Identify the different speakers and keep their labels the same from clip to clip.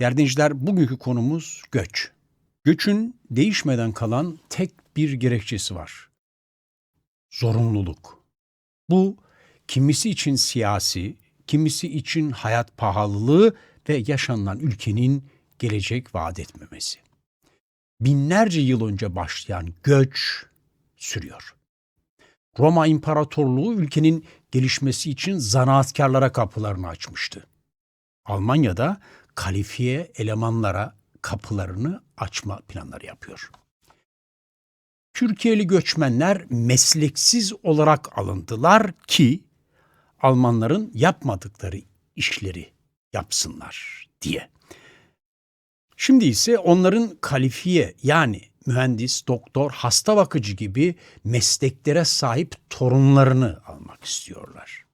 Speaker 1: Değerli bugünkü konumuz göç. Göçün değişmeden kalan tek bir gerekçesi var. Zorunluluk. Bu kimisi için siyasi, kimisi için hayat pahalılığı ve yaşanılan ülkenin gelecek vaat etmemesi. Binlerce yıl önce başlayan göç sürüyor. Roma İmparatorluğu ülkenin gelişmesi için zanaatkarlara kapılarını açmıştı. Almanya'da kalifiye elemanlara kapılarını açma planları yapıyor. Türkiye'li göçmenler mesleksiz olarak alındılar ki Almanların yapmadıkları işleri yapsınlar diye. Şimdi ise onların kalifiye yani mühendis, doktor, hasta bakıcı gibi mesleklere sahip torunlarını almak istiyorlar.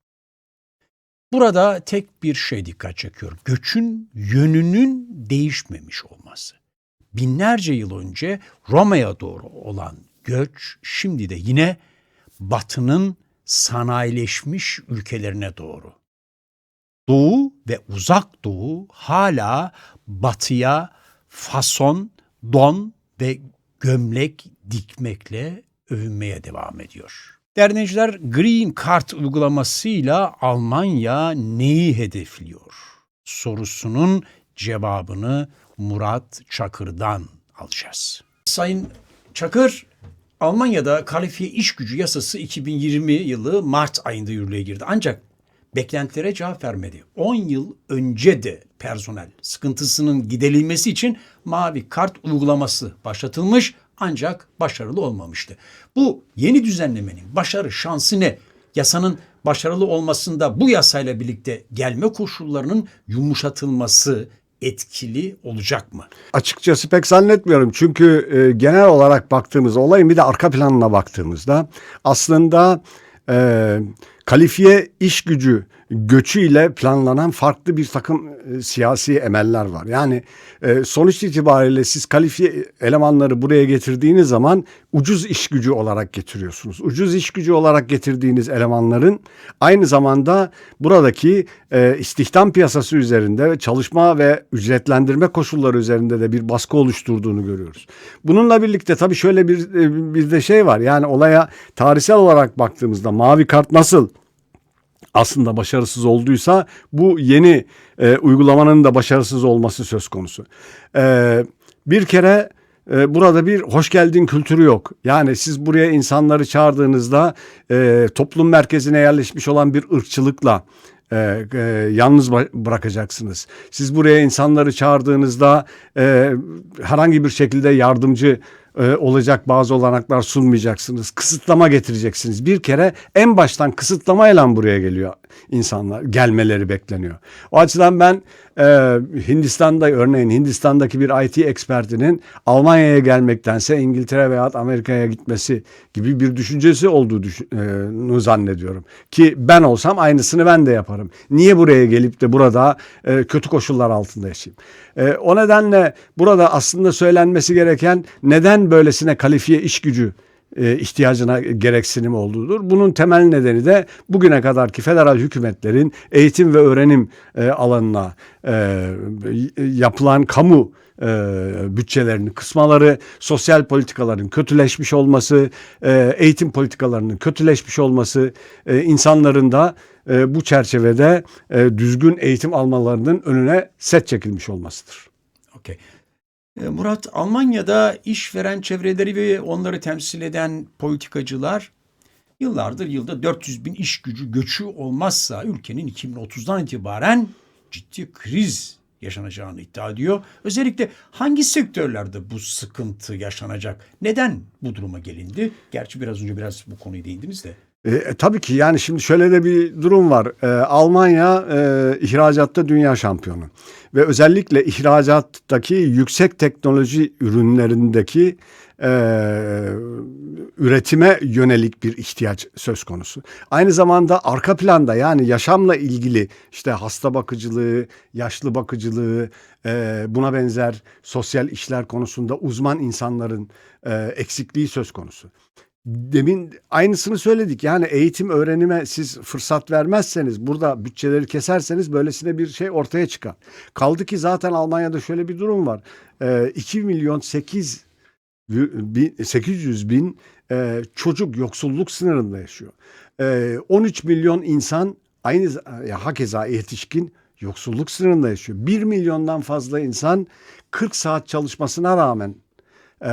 Speaker 1: Burada tek bir şey dikkat çekiyor. Göçün yönünün değişmemiş olması. Binlerce yıl önce Roma'ya doğru olan göç şimdi de yine batının sanayileşmiş ülkelerine doğru. Doğu ve uzak doğu hala batıya fason, don ve gömlek dikmekle övünmeye devam ediyor. Derneciler Green Card uygulamasıyla Almanya neyi hedefliyor? Sorusunun cevabını Murat Çakır'dan alacağız. Sayın Çakır, Almanya'da kalifiye iş gücü yasası 2020 yılı Mart ayında yürürlüğe girdi. Ancak beklentilere cevap vermedi. 10 yıl önce de personel sıkıntısının giderilmesi için mavi kart uygulaması başlatılmış ancak başarılı olmamıştı. Bu yeni düzenlemenin başarı şansı ne? Yasanın başarılı olmasında bu yasayla birlikte gelme koşullarının yumuşatılması etkili olacak mı?
Speaker 2: Açıkçası pek zannetmiyorum. Çünkü e, genel olarak baktığımızda olayın bir de arka planına baktığımızda aslında e, kalifiye iş gücü göçüyle planlanan farklı bir takım e, siyasi emeller var. Yani e, sonuç itibariyle siz kalifiye elemanları buraya getirdiğiniz zaman ucuz iş gücü olarak getiriyorsunuz. Ucuz iş gücü olarak getirdiğiniz elemanların aynı zamanda buradaki e, istihdam piyasası üzerinde çalışma ve ücretlendirme koşulları üzerinde de bir baskı oluşturduğunu görüyoruz. Bununla birlikte tabii şöyle bir bir de şey var. Yani olaya tarihsel olarak baktığımızda mavi kart nasıl aslında başarısız olduysa bu yeni e, uygulamanın da başarısız olması söz konusu. E, bir kere e, burada bir hoş geldin kültürü yok. Yani siz buraya insanları çağırdığınızda e, toplum merkezine yerleşmiş olan bir ırkçılıkla e, e, yalnız bırakacaksınız. Siz buraya insanları çağırdığınızda e, herhangi bir şekilde yardımcı e, olacak bazı olanaklar sunmayacaksınız. Kısıtlama getireceksiniz. Bir kere en baştan kısıtlamayla buraya geliyor insanlar. Gelmeleri bekleniyor. O açıdan ben e, Hindistan'da örneğin Hindistan'daki bir IT ekspertinin Almanya'ya gelmektense İngiltere veya Amerika'ya gitmesi gibi bir düşüncesi olduğunu zannediyorum. Ki ben olsam aynısını ben de yaparım. Niye buraya gelip de burada e, kötü koşullar altında yaşayayım? E, o nedenle burada aslında söylenmesi gereken neden böylesine kalifiye iş gücü e, ihtiyacına gereksinim olduğudur. Bunun temel nedeni de bugüne kadarki federal hükümetlerin eğitim ve öğrenim e, alanına e, yapılan kamu e, bütçelerini kısmaları, sosyal politikaların kötüleşmiş olması, e, eğitim politikalarının kötüleşmiş olması, e, insanların da e, bu çerçevede e, düzgün eğitim almalarının önüne set çekilmiş olmasıdır.
Speaker 1: Okay. E, Murat, Almanya'da işveren çevreleri ve onları temsil eden politikacılar yıllardır yılda 400 bin iş gücü göçü olmazsa ülkenin 2030'dan itibaren ciddi kriz yaşanacağını iddia ediyor. Özellikle hangi sektörlerde bu sıkıntı yaşanacak? Neden bu duruma gelindi? Gerçi biraz önce biraz bu konuyu değindiniz de.
Speaker 2: E, tabii ki yani şimdi şöyle de bir durum var. E, Almanya e, ihracatta dünya şampiyonu ve özellikle ihracattaki yüksek teknoloji ürünlerindeki e, üretime yönelik bir ihtiyaç söz konusu. Aynı zamanda arka planda yani yaşamla ilgili işte hasta bakıcılığı, yaşlı bakıcılığı, e, buna benzer sosyal işler konusunda uzman insanların e, eksikliği söz konusu. Demin aynısını söyledik. Yani eğitim öğrenime siz fırsat vermezseniz burada bütçeleri keserseniz böylesine bir şey ortaya çıkar. Kaldı ki zaten Almanya'da şöyle bir durum var. Ee, 2 milyon 8 bin- 800 bin e, çocuk yoksulluk sınırında yaşıyor. Ee, 13 milyon insan aynı ya hakeza yetişkin yoksulluk sınırında yaşıyor. 1 milyondan fazla insan 40 saat çalışmasına rağmen e,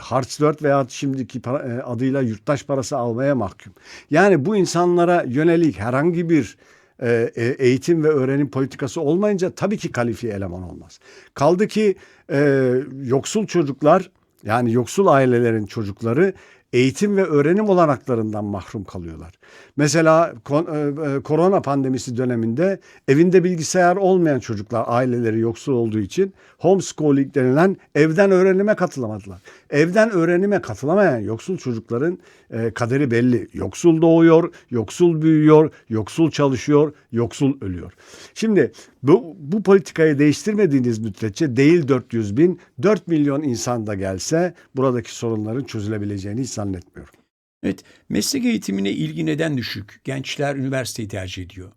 Speaker 2: Hartz 4 veya şimdiki para- e, adıyla yurttaş parası almaya mahkum. Yani bu insanlara yönelik herhangi bir e, e, eğitim ve öğrenim politikası olmayınca tabii ki kalifiye eleman olmaz. Kaldı ki e, yoksul çocuklar yani yoksul ailelerin çocukları eğitim ve öğrenim olanaklarından mahrum kalıyorlar. Mesela e, e, korona pandemisi döneminde evinde bilgisayar olmayan çocuklar aileleri yoksul olduğu için homeschooling denilen evden öğrenime katılamadılar. Evden öğrenime katılamayan yoksul çocukların e, kaderi belli. Yoksul doğuyor, yoksul büyüyor, yoksul çalışıyor, yoksul ölüyor. Şimdi bu, bu politikayı değiştirmediğiniz müddetçe değil 400 bin, 4 milyon insan da gelse buradaki sorunların çözülebileceğini hiç zannetmiyorum.
Speaker 1: Evet, meslek eğitimine ilgi neden düşük? Gençler üniversiteyi tercih ediyor.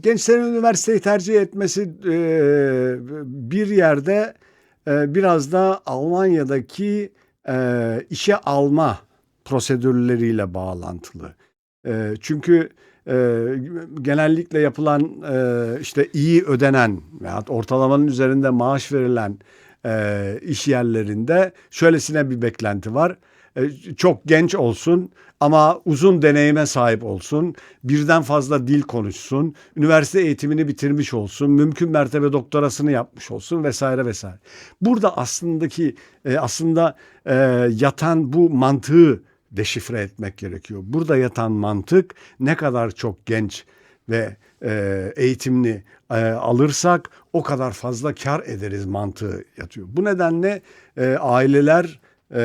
Speaker 2: Gençlerin üniversiteyi tercih etmesi e, bir yerde e, biraz da Almanya'daki e, işe alma prosedürleriyle bağlantılı. E, çünkü e, genellikle yapılan e, işte iyi ödenen veya ortalamanın üzerinde maaş verilen e, iş yerlerinde şöylesine bir beklenti var. E, çok genç olsun ama uzun deneyime sahip olsun, birden fazla dil konuşsun, üniversite eğitimini bitirmiş olsun, mümkün mertebe doktorasını yapmış olsun vesaire vesaire. Burada aslındaki e, aslında e, yatan bu mantığı deşifre etmek gerekiyor. Burada yatan mantık ne kadar çok genç ve e, eğitimli e, alırsak o kadar fazla kar ederiz mantığı yatıyor. Bu nedenle e, aileler e,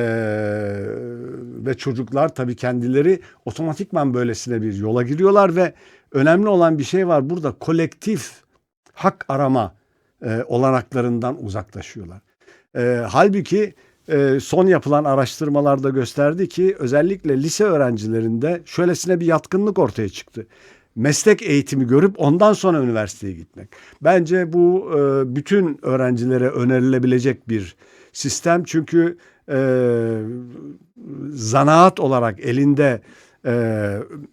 Speaker 2: ve çocuklar tabii kendileri otomatikman böylesine bir yola giriyorlar ve önemli olan bir şey var burada kolektif hak arama e, olanaklarından uzaklaşıyorlar. E, halbuki son yapılan araştırmalarda gösterdi ki özellikle lise öğrencilerinde şöylesine bir yatkınlık ortaya çıktı. Meslek eğitimi görüp ondan sonra üniversiteye gitmek. Bence bu e, bütün öğrencilere önerilebilecek bir sistem çünkü e, zanaat olarak elinde e,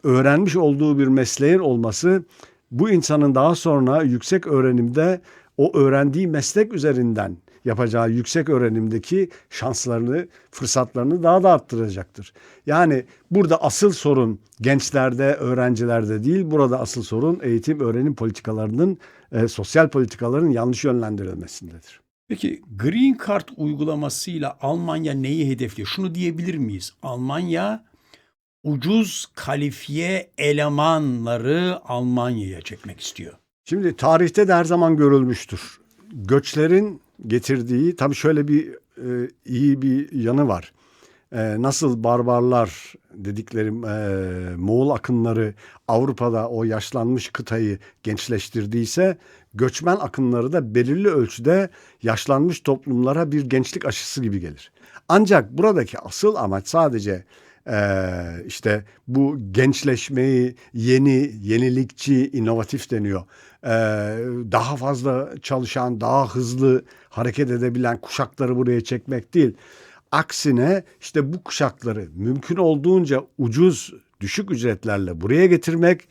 Speaker 2: öğrenmiş olduğu bir mesleğin olması bu insanın daha sonra yüksek öğrenimde o öğrendiği meslek üzerinden yapacağı yüksek öğrenimdeki şanslarını, fırsatlarını daha da arttıracaktır. Yani burada asıl sorun gençlerde, öğrencilerde değil, burada asıl sorun eğitim, öğrenim politikalarının, e, sosyal politikaların yanlış yönlendirilmesindedir.
Speaker 1: Peki Green Card uygulamasıyla Almanya neyi hedefliyor? Şunu diyebilir miyiz? Almanya ucuz kalifiye elemanları Almanya'ya çekmek istiyor.
Speaker 2: Şimdi tarihte de her zaman görülmüştür. Göçlerin getirdiği tabii şöyle bir e, iyi bir yanı var. E, nasıl barbarlar dediklerim e, Moğol akınları Avrupa'da o yaşlanmış kıtayı gençleştirdiyse göçmen akınları da belirli ölçüde yaşlanmış toplumlara bir gençlik aşısı gibi gelir. Ancak buradaki asıl amaç sadece ee, işte bu gençleşmeyi yeni, yenilikçi, inovatif deniyor. Ee, daha fazla çalışan, daha hızlı hareket edebilen kuşakları buraya çekmek değil. Aksine işte bu kuşakları mümkün olduğunca ucuz, düşük ücretlerle buraya getirmek,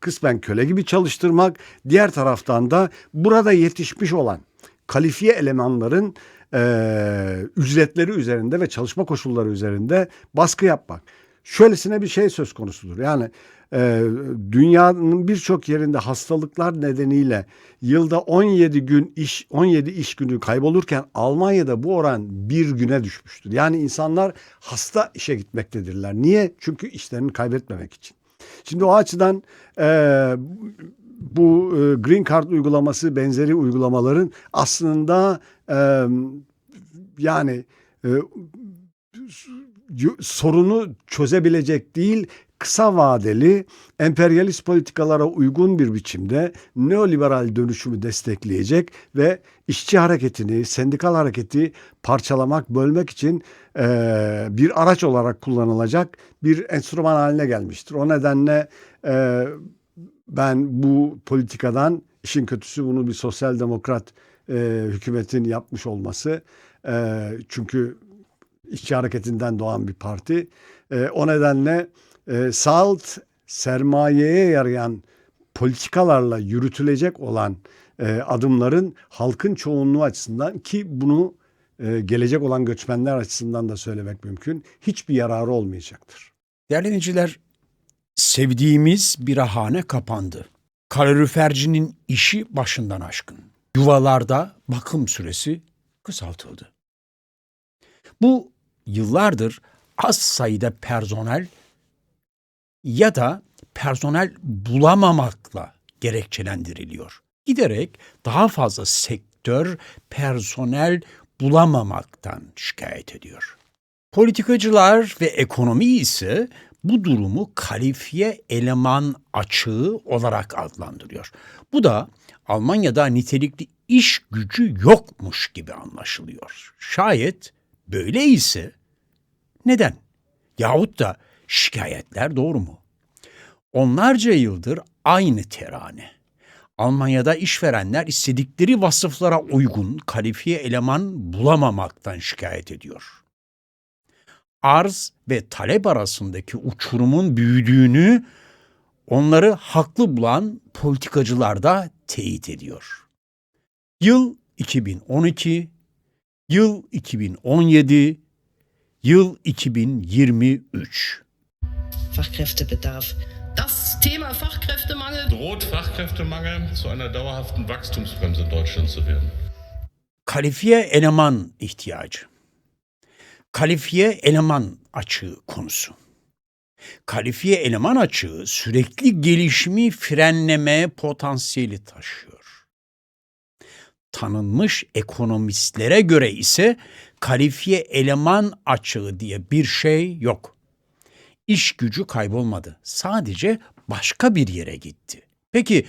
Speaker 2: kısmen köle gibi çalıştırmak, diğer taraftan da burada yetişmiş olan kalifiye elemanların e, ücretleri üzerinde ve çalışma koşulları üzerinde baskı yapmak. Şöylesine bir şey söz konusudur. Yani e, dünyanın birçok yerinde hastalıklar nedeniyle yılda 17 gün iş 17 iş günü kaybolurken Almanya'da bu oran bir güne düşmüştür. Yani insanlar hasta işe gitmektedirler. Niye? Çünkü işlerini kaybetmemek için. Şimdi o açıdan e, bu e, Green Card uygulaması benzeri uygulamaların aslında e, yani e, sorunu çözebilecek değil kısa vadeli emperyalist politikalara uygun bir biçimde neoliberal dönüşümü destekleyecek ve işçi hareketini, sendikal hareketi parçalamak, bölmek için eee, bir araç olarak kullanılacak bir enstrüman haline gelmiştir. O nedenle eee, ben bu politikadan işin kötüsü bunu bir sosyal demokrat eee, hükümetin yapmış olması. Eee, çünkü işçi hareketinden doğan bir parti. Eee, o nedenle e, salt sermayeye yarayan politikalarla yürütülecek olan e, adımların halkın çoğunluğu açısından ki bunu e, gelecek olan göçmenler açısından da söylemek mümkün hiçbir yararı olmayacaktır.
Speaker 1: Değerli dinleyiciler, sevdiğimiz birahane kapandı. Kalorifercinin işi başından aşkın. Yuvalarda bakım süresi kısaltıldı. Bu yıllardır az sayıda personel ya da personel bulamamakla gerekçelendiriliyor. Giderek daha fazla sektör personel bulamamaktan şikayet ediyor. Politikacılar ve ekonomi ise bu durumu kalifiye eleman açığı olarak adlandırıyor. Bu da Almanya'da nitelikli iş gücü yokmuş gibi anlaşılıyor. Şayet böyle ise neden? Yahut da şikayetler doğru mu? Onlarca yıldır aynı terane. Almanya'da işverenler istedikleri vasıflara uygun kalifiye eleman bulamamaktan şikayet ediyor. Arz ve talep arasındaki uçurumun büyüdüğünü onları haklı bulan politikacılar da teyit ediyor. Yıl 2012, yıl 2017, yıl 2023.
Speaker 3: Fachkräftebedarf.
Speaker 4: Das Thema Fachkräftemangel
Speaker 5: Droht Fachkräftemangel zu einer dauerhaften Wachstumsbremse in Deutschland zu werden?
Speaker 1: Kalifiye eleman ihtiyacı. Kalifiye eleman açığı konusu. Kalifiye eleman açığı sürekli gelişimi frenleme potansiyeli taşıyor. Tanınmış ekonomistlere göre ise kalifiye eleman açığı diye bir şey yok. İş gücü kaybolmadı. Sadece başka bir yere gitti. Peki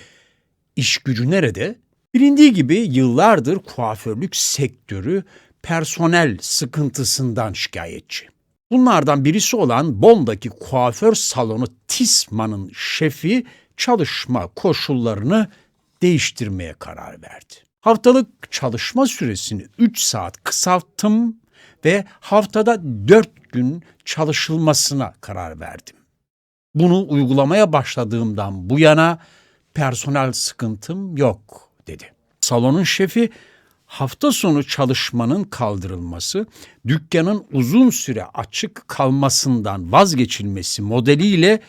Speaker 1: iş gücü nerede? Bilindiği gibi yıllardır kuaförlük sektörü personel sıkıntısından şikayetçi. Bunlardan birisi olan Bonn'daki kuaför salonu Tisman'ın şefi çalışma koşullarını değiştirmeye karar verdi. Haftalık çalışma süresini 3 saat kısalttım ve haftada 4 gün çalışılmasına karar verdim. Bunu uygulamaya başladığımdan bu yana personel sıkıntım yok dedi. Salonun şefi hafta sonu çalışmanın kaldırılması, dükkanın uzun süre açık kalmasından vazgeçilmesi modeliyle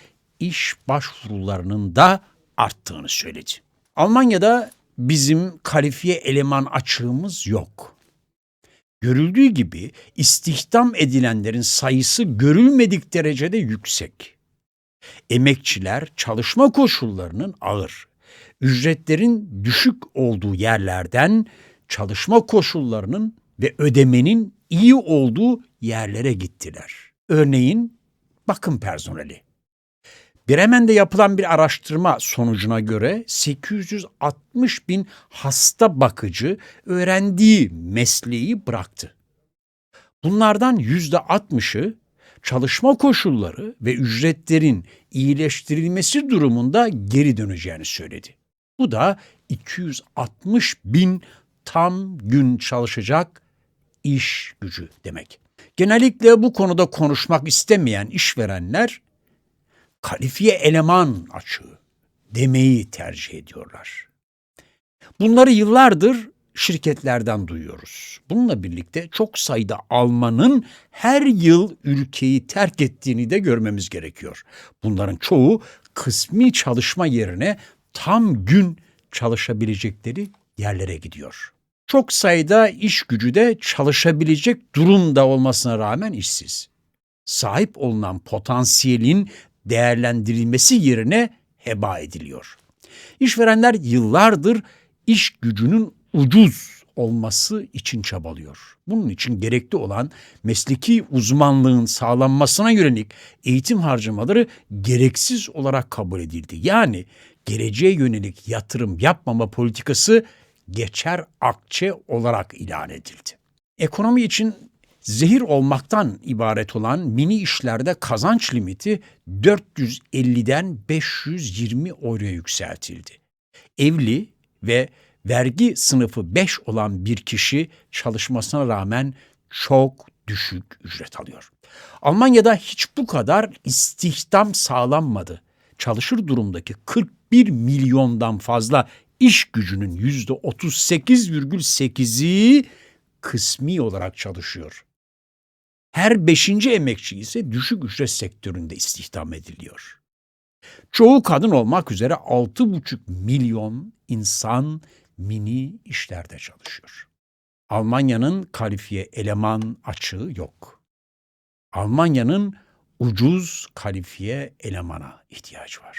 Speaker 1: iş başvurularının da arttığını söyledi. Almanya'da bizim kalifiye eleman açığımız yok. Görüldüğü gibi istihdam edilenlerin sayısı görülmedik derecede yüksek. Emekçiler çalışma koşullarının ağır, ücretlerin düşük olduğu yerlerden çalışma koşullarının ve ödemenin iyi olduğu yerlere gittiler. Örneğin bakım personeli. Bremen'de yapılan bir araştırma sonucuna göre 860 bin hasta bakıcı öğrendiği mesleği bıraktı. Bunlardan yüzde 60'ı çalışma koşulları ve ücretlerin iyileştirilmesi durumunda geri döneceğini söyledi. Bu da 260 bin tam gün çalışacak iş gücü demek. Genellikle bu konuda konuşmak istemeyen işverenler kalifiye eleman açığı demeyi tercih ediyorlar. Bunları yıllardır şirketlerden duyuyoruz. Bununla birlikte çok sayıda Almanın her yıl ülkeyi terk ettiğini de görmemiz gerekiyor. Bunların çoğu kısmi çalışma yerine tam gün çalışabilecekleri yerlere gidiyor. Çok sayıda iş gücü de çalışabilecek durumda olmasına rağmen işsiz. Sahip olunan potansiyelin değerlendirilmesi yerine heba ediliyor. İşverenler yıllardır iş gücünün ucuz olması için çabalıyor. Bunun için gerekli olan mesleki uzmanlığın sağlanmasına yönelik eğitim harcamaları gereksiz olarak kabul edildi. Yani geleceğe yönelik yatırım yapmama politikası geçer akçe olarak ilan edildi. Ekonomi için zehir olmaktan ibaret olan mini işlerde kazanç limiti 450'den 520 euroya yükseltildi. Evli ve vergi sınıfı 5 olan bir kişi çalışmasına rağmen çok düşük ücret alıyor. Almanya'da hiç bu kadar istihdam sağlanmadı. Çalışır durumdaki 41 milyondan fazla iş gücünün %38,8'i kısmi olarak çalışıyor. Her beşinci emekçi ise düşük ücret sektöründe istihdam ediliyor. Çoğu kadın olmak üzere 6,5 milyon insan mini işlerde çalışıyor. Almanya'nın kalifiye eleman açığı yok. Almanya'nın ucuz kalifiye elemana ihtiyacı var.